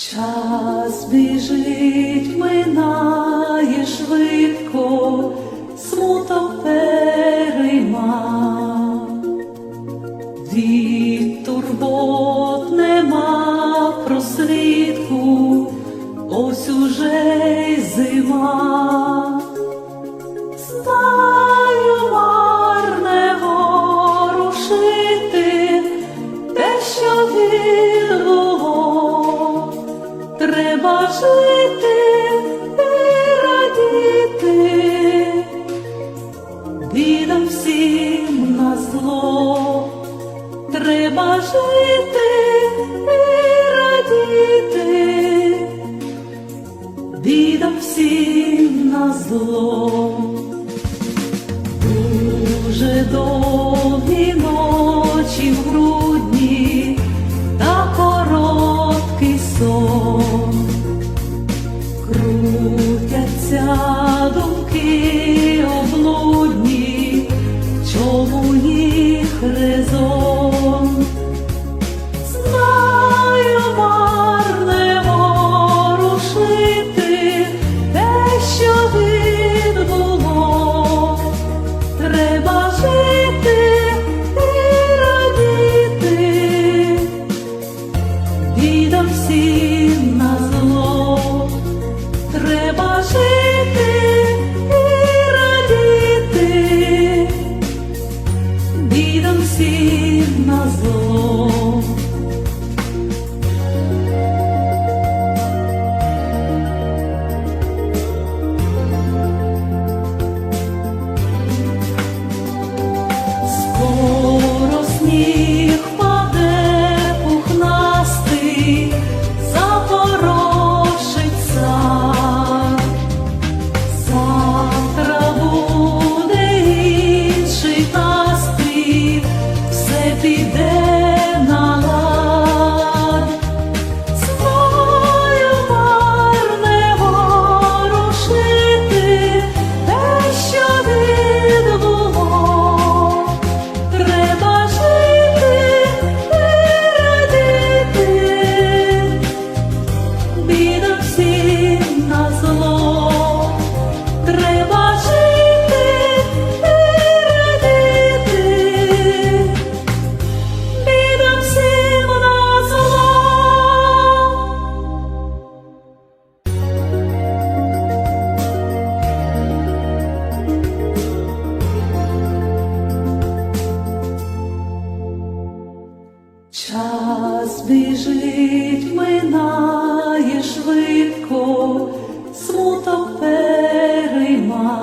Час біжить минає. жити і радіти, бідам всім на зло. Дуже добре. летить, минає швидко, смуток перейма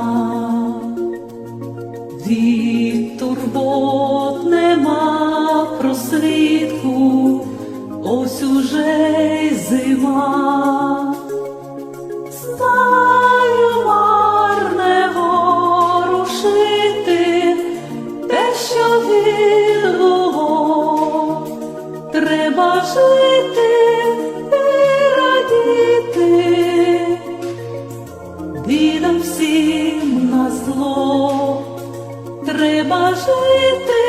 від турбо. жити і радіти, бідам всім на зло, треба жити.